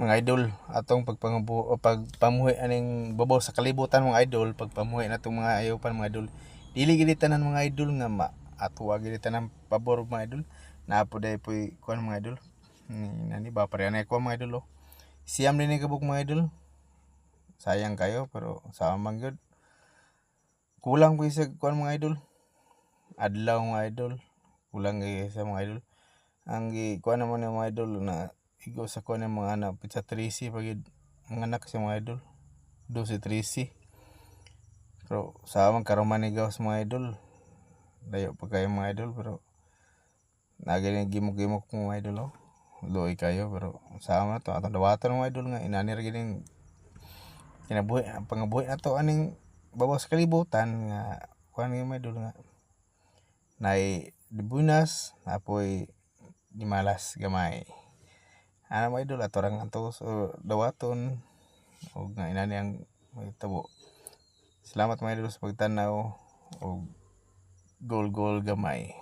mga idol atong pagpangabu o pagpamuhi aning babaw sa kalibutan mga idol pagpamuhi natong mga ayaw pa mga idol. Dili gid tanan mga idol nga ma atuwa gid tanan pabor mga idol. Naapo day poy kuan mga idol ni nani ba pare na ko mga idol oh. siyam din kabuk mga idol. Sayang kayo pero sama gyud kulang po sa kuan mga idol. Adlaw mga idol. Kulang kay sa mga idol. Ang gi kuan naman mga idol na igo sa ng mga anak pizza 13 pagid mga anak sa mga idol. 12 13 pero sa man karon man igaw sa mga idol layo pa kayo mga idol pero nagani gimok-gimok ko mga idol oh. Luoy kayo pero sa man to atong dawaton mga idol nga inani ra gining kinabuhi ang pangabuhi ato aning babaw sa kalibutan nga kuan nga mga idol nga nay dibunas napoy di malas gamay ana mga idol ato rang ato so dawaton. Ug nga inani ang mahitabo salamat mga idol sa pagtanaw. Ug gol gol gamay